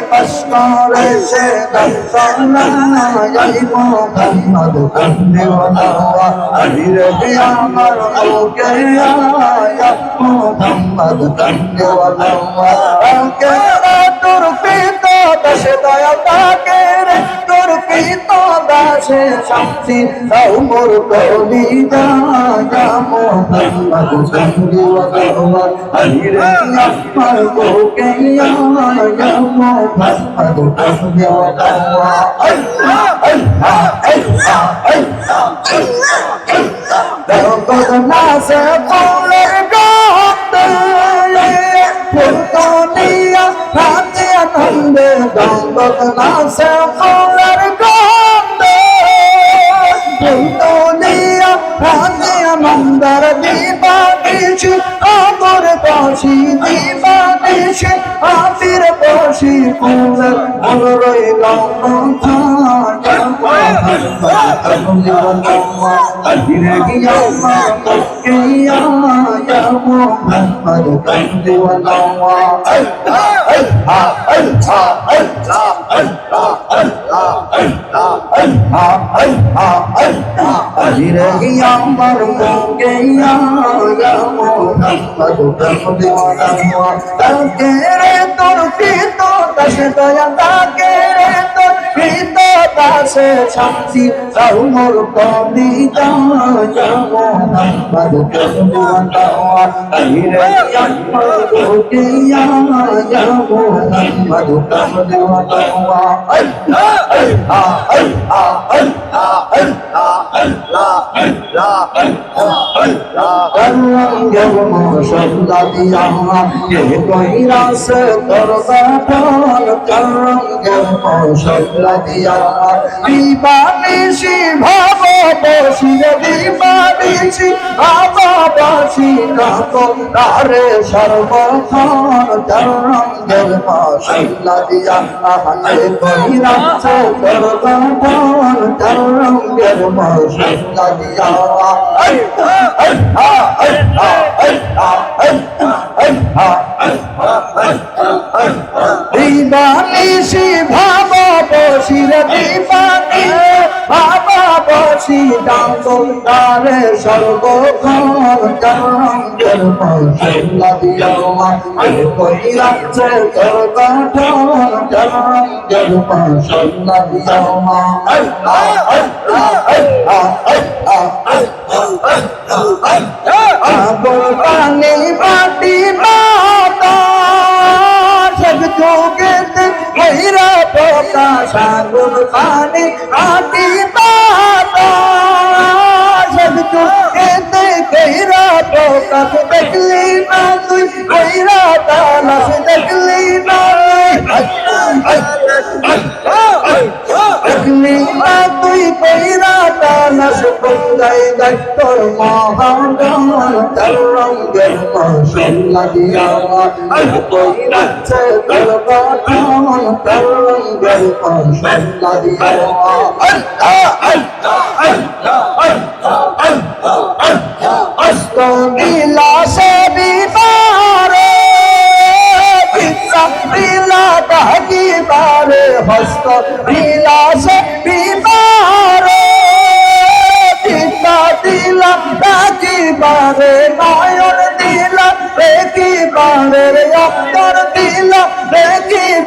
করেছে দর্শনা জয় মোহাম্মদ কান্দেওয়ালা আলিরে আমার ওকে আয়া দশে দয়া তাকে দাসে শান্তি দাও মোর কলি যা মোহাম্মদ কান্দেওয়ালা আলিরে আমার ওকে আয়া মোহাম্মদ গন্ধে ফুলকনিয়া হাতে আনন্দে গন্ধ নাসে ফুলের ফুলের মন রইল আমার মুখে তাকে রে তোর পিত দাসে দয়া তাকে রে তোর পিত দাসে শান্তি তাও মোর কবিতা মোহাম্মদ কবুয়া রে আমার মুখে মোহাম্মদ কবুয়া দিবানিসি ভাব বসির দিবানিসি বাবা বসি কারে সর্বক্ষণ তরঙ্গের মশলা দিয়া সর্বক্ষণ তরঙ্গের মশলা দিয়া দিবানিসি ভাব বসির দিবানি বাবা বসি ডাঙ্গলারে সর্বক্ষণ তরঙ্গের মশলা দিয়া কইরাছে তোর গঠন তরঙ্গের মশলা দিয়া আবল পানি মাটি মাতা যোগেতে কইরা পোকা সাগর পানি মাতা সব যোগেতে কইরা পোকা দেখলি না তুই। কইরা তালাশ দেখলি না দেখলি তালাশ বঙ্গাই গাই তোর রঙ্গের মশলা দিয়া কইরাছে তোর গঠন তার রঙ্গের মশলা দিয়া অস্ত বিলাসে বিবারে চিত্রা লীলা দাগিবারে হস্ত বিলাসে বিবারে। চিত্রা দিলা দাগিবারে নয়ন দিলা দেখিবারে অন্তর দিলাম দেখিবারে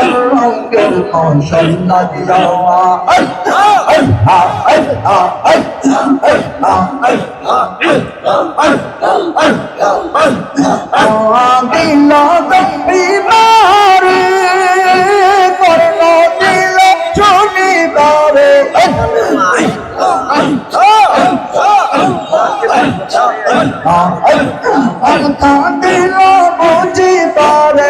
কাটন তার রঙ্গের পশন লাগিয়া আই আই আই আই আই দিল বিমারে করল দিল শনিবারে দিল বুঝি পারে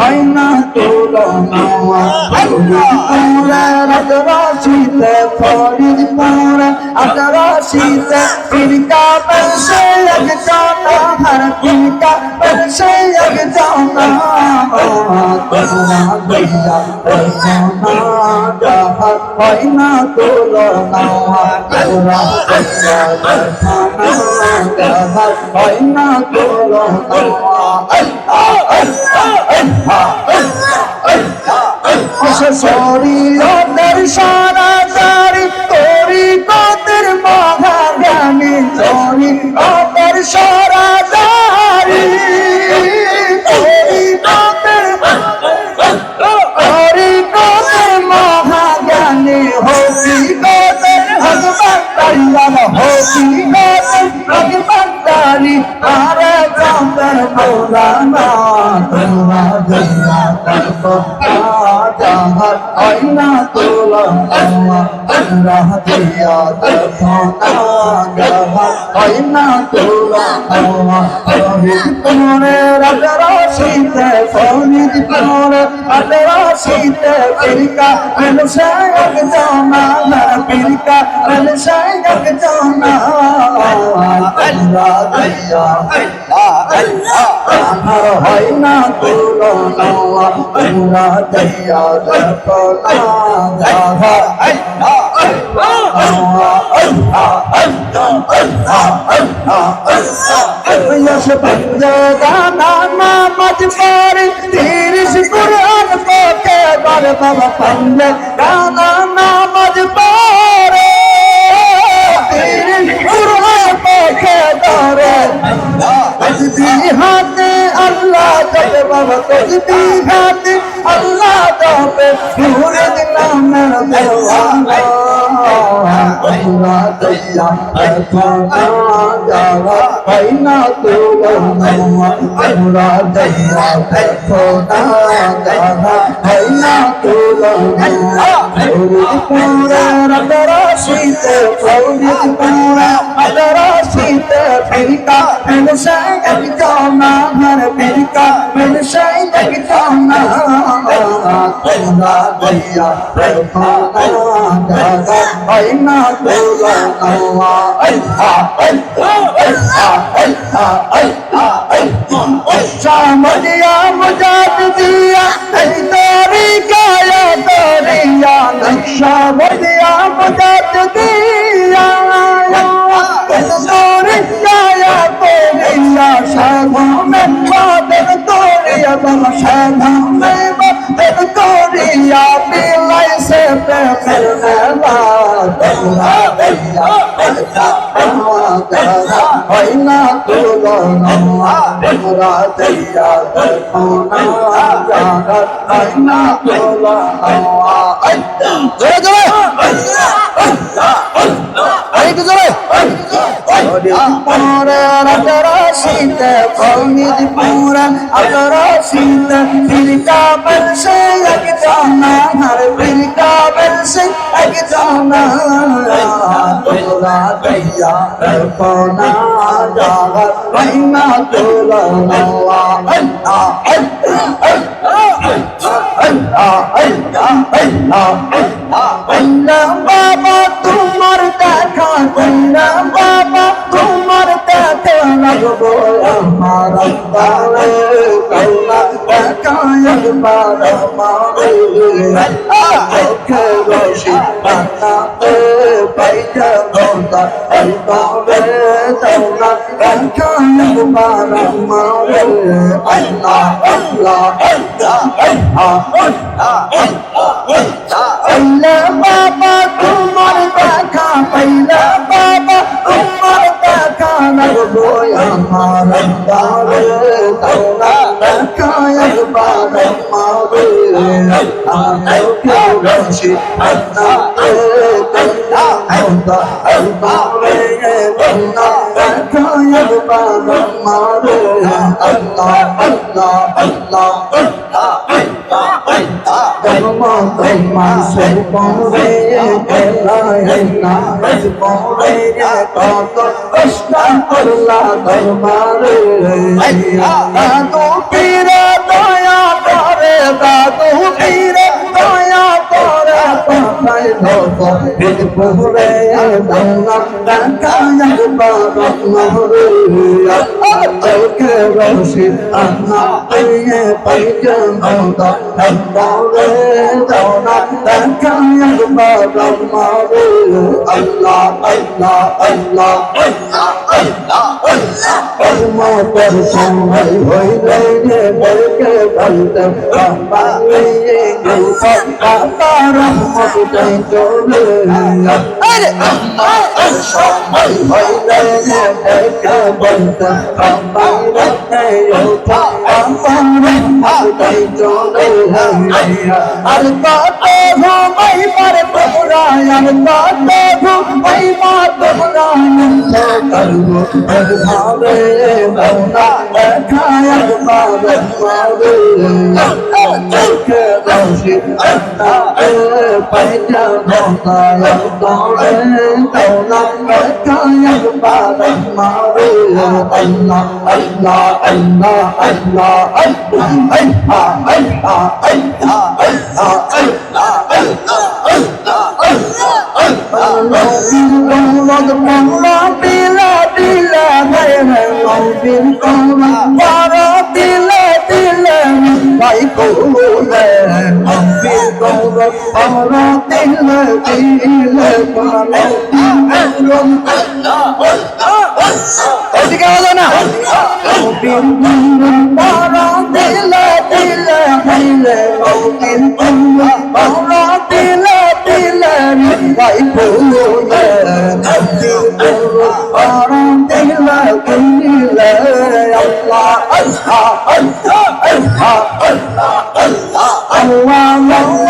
আইনা তুলনা পুরা রাজরাশিতে ফরিদ পুরা আজরাশিতে ফিরকা বসে এক জানা হর ফিরকা বসে এক জানা তোমরা গইয়া করমনা জহর আইনা তুলনা তোমরা গইয়া করমনা জহর আইনা শরীরের শরীরের সারা মহাজ্ঞানী হবি কতের ভগবান কল্যাণ হবি ভগবান তারি আরে চাঁদের মৌলানা তোরা জয়া তর্ক জাহার আইনা তোরা তর্ক জাহার আইনা তোলা ফরিদ পুরে রাজরাশিতে ফরিদ পুরে রাজরাশিতে পিরিকা মেলসায়ক জানা পিরিকা মেলসায়ক জানা আল্লাহ দয়া আমার হয় না তোরা দয়া দয়া यश নামাজ পড়ে তিরিশ কুরআন পড়ে বারে বাবা পান্ডে গানা নামাজ পড়ে তিরিশ কুরআন পড়ে ধরে হাতে আল্লাহ তবে বাবা তসবি হাতে আল্লাহ তবে সুরের নামের দেওয়া जापे पूरे दिन मेरा देवाना Allah daya erfana java aina tulana Allah daya erfana java aina tulana Puri pura radara sita Puri কইনা কইয়া রেখা দাদা কইনা তোলা নওয়া আইহা আইহা আইহা আইহা আইহা আইহা ওচ্চা মজিয়া মজাদ দিয়া এই তোরি কায়া তোরিয়া নকশা মজিয়া মজাদ দিয়া তোরি কায়া তোরিয়া করিয়া বিলাইছে প্রেমের মেলা বেলা বেলা বেলা হয় না তুলনা আমরা দিয়া দেখো না শীতে তোলা বাবা তোমার দেখা কইনা বাবা তোমার দেখা লাগবো আমার কৌলা দেখা একবার মারে চোখে রশি رحمان رحمان الله الله الله الله بابا তোমার দেখা পাইলা বাবা তোমার দেখা লাগবো আমার তারে তোমরা দেখায় বাবা মাবে আমার কেউ বসে আত্মা তোমরা আত্মা আত্মা রে বন্যা দেখা একবার মারে আল্লাহ আল্লাহ আল্লাহ ধর্ম তোমার সুপরে খেলায় না সুপরে কত কষ্ট করলা দরবারে দাদু পীরে দয়া করে দাদু পীরে mai đồ phật đi phù lê bằng ngọc đàn ca nhân ba ngọc ngọc rửa ở kê rô xin ăn ngọc đi nghe bay chân bằng tọt thành đó lê đầu nọc đàn ca nhân ba ngọc ngọc rửa anh là anh là anh là anh là anh là anh là anh mà quên xong hãy hồi đây để bởi kê bằng tầm bằng bằng đi ngủ phật đã ta ra một চাই চলে আর কত ঘুমাই মার তোমরা আর কত ঘুমাই মার তোমরা করব ভাবে মৌনা খায় বাবা মারে চোখে রশি আন্না পাইটা মৌনা দৌড়ে দৌড়া খায় বাবা মারে আল্লাহ আল্লাহ আল্লাহ আল্লাহ আল্লাহ আল্লাহ আল্লাহ আল্লাহ এদিকে হলো না দিলে দিলে দিলে দিলে দিলে ওদিকে বলো না দিলে দিলে দিলে দিলে দিলে ভাই বলো Allah Allah Allah Allah Allah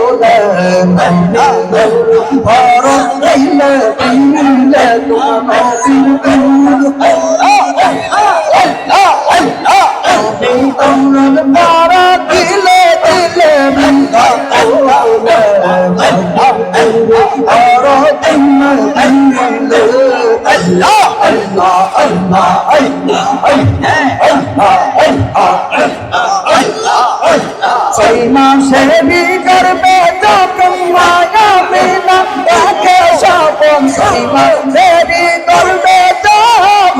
সেই মাসে বি করবে যখন মায়া বিনা দেখে সপন সীমা দেরি করবে যখন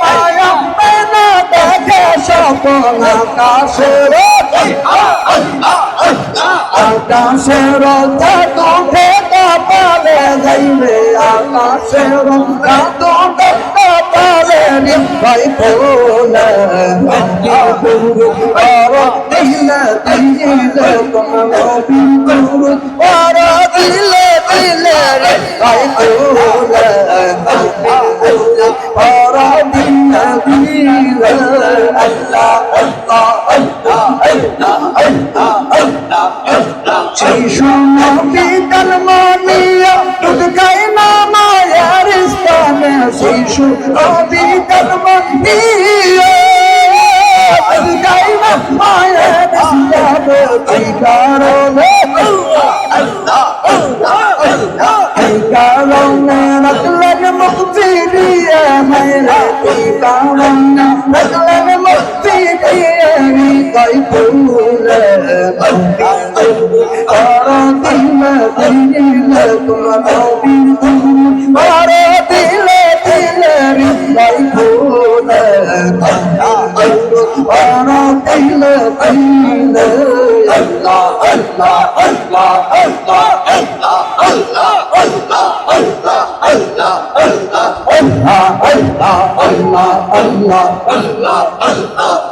মায়া বিনা দেখে সপন আকাশের আকাশের ধাতু থেকে قلب সেই সময় বিদল মানিয়া দুধ গাই নামা শিশু কবি কর্ম মুক্তি দিয়ে মুক্তি দিয়ে দিলে আল্লাহ আল্লাহ আল্লাহ আল্লাহ আল্লাহ আল্লাহ আল্লাহ আল্লাহ আল্লাহ আল্লাহ আল্লাহ আল্লাহ আল্লাহ আল্লাহ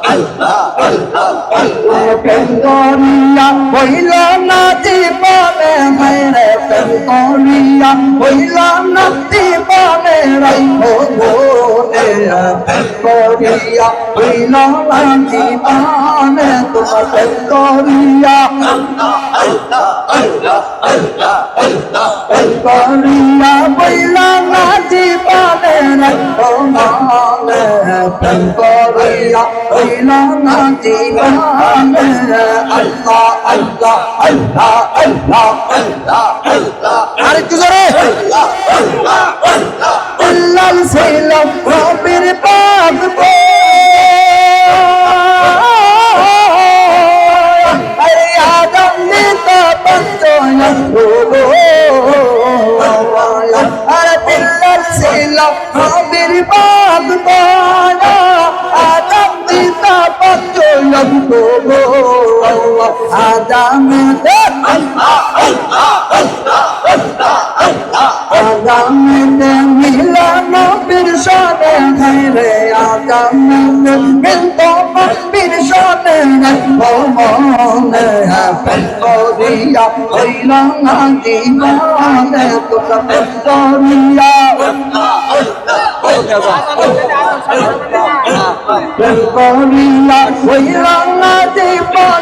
আল্লাহ আল্লাহ আল্লাহ পেঙ্গরিয়া হইল না জীবনে হায়রে পেঙ্গরিয়া হইল না জীবনে রাইখো তেরা করিয়া হইল আমি পানে তোমাকে আরেকটু জোরে আল্লাহ ছিলাম রবির পাক আরে আদম নিতা পঞ্চয় আরে ছিলাম আবির বাদ বানা আদম দিতা পাত্র লগ্ন দিবা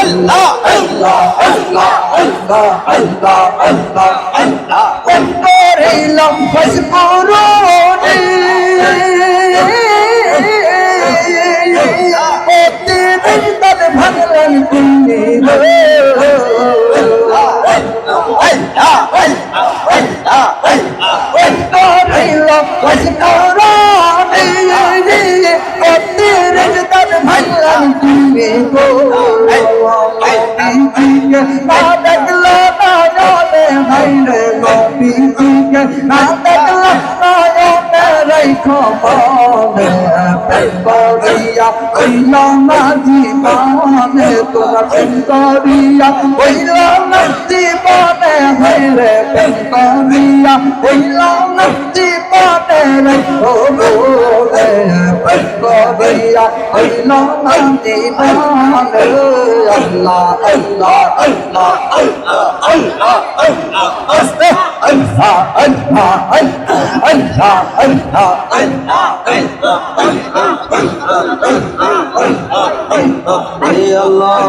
আল্লাহ তোমার প্রেম করিয়া হইল না জীবনে হইলে প্রেম করিয়া হইল না জীবনে রে হইল না দিবান আল্লাহ আল্লাহ আল্লাহ আল্লাহ আল্লাহ আল্লাহ আস্তে আল্লাহ আল্লাহ আল্লাহ আল্লাহ আল্লাহ আল্লাহ আল্লাহ